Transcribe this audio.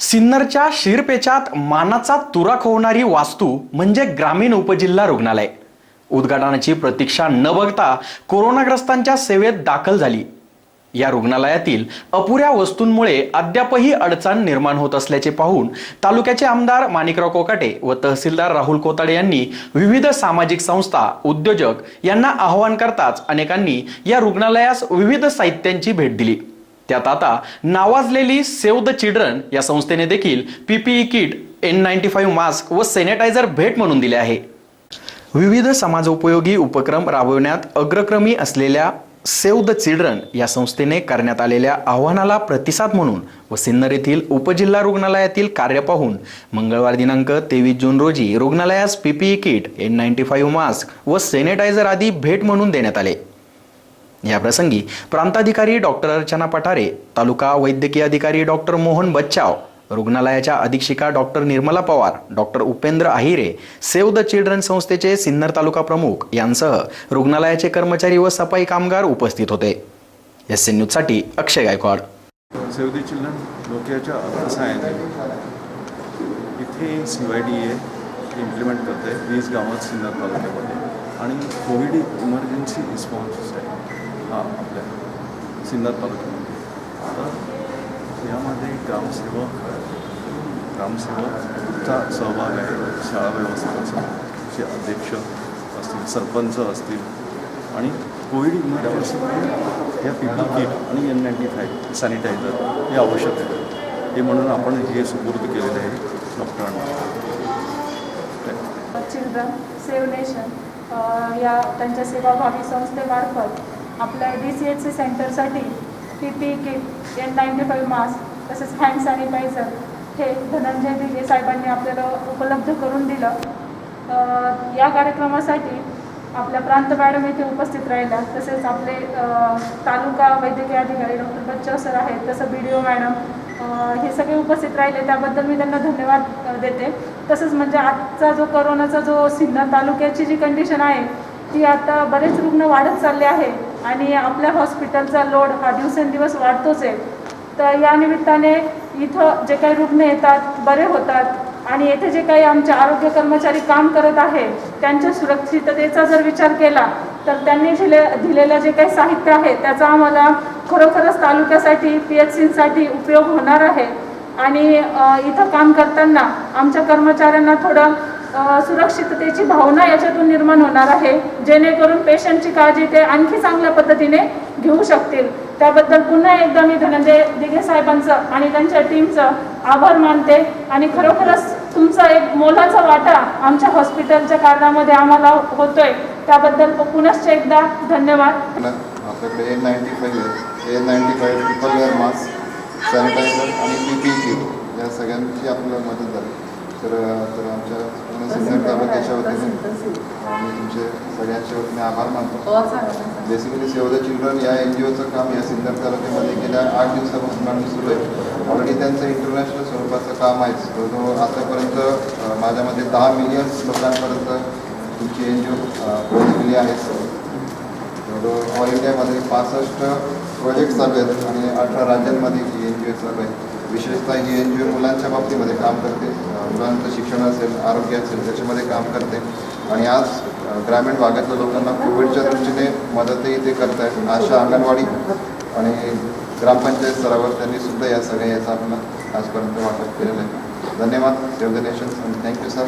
सिन्नरच्या शिरपेचात मानाचा तुरा होणारी वास्तू म्हणजे ग्रामीण उपजिल्हा रुग्णालय. उद्घाटनाची प्रतीक्षा न बघता कोरोनाग्रस्तांच्या सेवेत दाखल झाली. या रुग्णालयातील अपुऱ्या वस्तूंमुळे अद्यापही अडचण निर्माण होत असल्याचे पाहून तालुक्याचे आमदार माणिकराव कोकाटे व तहसीलदार राहुल कोताडे यांनी विविध सामाजिक संस्था उद्योजक यांना आवाहन करताच अनेकांनी या रुग्णालयास विविध साहित्यांची भेट दिली. त्यात आता नावाजलेली सेव्ह द चिल्ड्रन या संस्थेने देखील PPE kit N ninety five mask व सॅनिटायझर भेट म्हणून दिले आहे. विविध समाजोपयोगी उपक्रम राबवण्यात अग्रक्रमी असलेल्या सेव्ह द चिल्ड्रन या संस्थेने करण्यात आलेल्या आव्हानाला प्रतिसाद म्हणून व सिन्नर येथील उपजिल्हा रुग्णालयातील कार्य पाहून मंगळवार दिनांक तेवीस जून रोजी रुग्णालयास PPE kit N ninety five mask व सॅनिटायझर आदी भेट म्हणून देण्यात आले. याप्रसंगी प्रांताधिकारी डॉक्टर अर्चना पठारे तालुका वैद्यकीय अधिकारी डॉक्टर मोहन बच्चाव रुग्णालयाच्या अधीक्षिका doctor Nirmala Pawar doctor Upendra Ahire save the children संस्थेचे सिन्नर तालुका प्रमुख यांसह रुग्णालयाचे कर्मचारी व सफाई कामगार उपस्थित होते. एस एन न्यूजसाठी Akshay Gaikwad. Save the children डोक्याच्या अर्थसहाय्याने इथे C Y D A implement करते वीस गावात सिन्नर तालुक्यामध्ये. आणि कोविड इमर्जन्सी रिस्पॉन्स आहे हा आपल्या सिन्नर तालुक्यामध्ये तर यामध्ये ग्रामसेवक ग्रामसेवकचा सहभाग आहे. शाळा व्यवस्थापनाचे अध्यक्ष असतील सरपंच असतील आणि कोविड इमर्जन्सीमध्ये ह्या पिपी किट आणि एन नाईन्टी फाय सॅनिटायझर हे आवश्यक आहे. हे म्हणून आपण हे सुपूर्द केलेलं आहे डॉक्टरांना चिल्ड्रन सेव्ह नेशन या त्यांच्या सेवाभावी संस्थेमार्फत आपल्या D C H C सेंटरसाठी P P kit N ninety five mask तसेच हँड सॅनिटायझर हे धनंजय दिगे साहेबांनी आपल्याला उपलब्ध करून दिलं. या कार्यक्रमासाठी आपल्या प्रांत मॅडम येथे उपस्थित राहिल्या. तसेच आपले तालुका वैद्यकीय अधिकारी डॉक्टर बच्चव सर आहेत तसं बी डी ओ मॅडम हे सगळे उपस्थित राहिले. त्याबद्दल मी त्यांना धन्यवाद देते. तसंच म्हणजे आजचा जो करोनाचा जो सिन्नर तालुक्याची जी कंडिशन आहे ती आता बरेच रुग्ण वाढत चालले आहे आणि आपल्या हॉस्पिटलचा लोड हा दिवसेंदिवस वाढतोच आहे. तर या निमित्ताने इथं जे काही रुग्ण येतात बरे होतात आणि येथे जे काही आमचे आरोग्य कर्मचारी काम करत आहे त्यांच्या सुरक्षिततेचा जर विचार केला तर त्यांनी दिले दिलेलं जे काही साहित्य आहे त्याचा आम्हाला खरोखरच तालुक्यासाठी पी एच सीसाठी उपयोग होणार आहे. आणि इथं काम करताना आमच्या कर्मचाऱ्यांना थोडं सुरक्षिततेची भावना याच्यातून निर्माण होणार आहे. जेणेकरून पेशंटची काळजी ते आणखी चांगल्या पद्धतीने घेऊ शकतील. त्याबद्दल पुन्हा एकदा मी धनंजय दिघे साहेबांचं आणि त्यांच्या टीमचं आभार मानते. आणि खरोखरच तुमचा एक मोलाचा वाटा आमच्या हॉस्पिटलच्या कारणामध्ये आम्हाला होतोय. त्याबद्दल पुनश्च एकदा धन्यवाद. आपल्याकडे ninety five ninety five triple wear mask sanitiser आणि पी पी किट या सगळ्यांची आपल्याला मदत झाली. तर तर आमच्या पूर्ण सिन्नर तालुक्याच्या वतीने मी तुमचे सगळ्यांच्या वतीने आभार मानतो. बेसिकली सेव्ह द चिल्ड्रन या एन जी ओचं काम या सिन्नर तालुक्यामध्ये गेल्या आठ दिवसापासून आम्ही सुरू आहे. ऑलरेडी त्यांचं इंटरनॅशनल स्वरूपाचं काम आहे. जवळजवळ आतापर्यंत अं, माझ्या मते दहा मिलियन्स लोकांपर्यंत तुमची एन जी ओ पोहोचलेली आहे. जवळजवळ ऑल इंडियामध्ये पासष्ट प्रोजेक्ट चालू आहेत आणि अठरा राज्यांमध्ये ही एन जी ओ चालू आहे. विशेषतः ही एन जी ओ मुलांच्या बाबतीमध्ये काम करते. मुलांचं शिक्षण असेल आरोग्य असेल त्याच्यामध्ये काम करते. आणि आज ग्रामीण भागातल्या लोकांना कोविडच्या दृष्टीने मदतही ते करत आहेत आशा अंगणवाडी आणि ग्रामपंचायत स्तरावर त्यांनी सुद्धा या सगळ्या याचा आपण आजपर्यंत वाटप केलेलं आहे. धन्यवाद. Save the nations thank you sir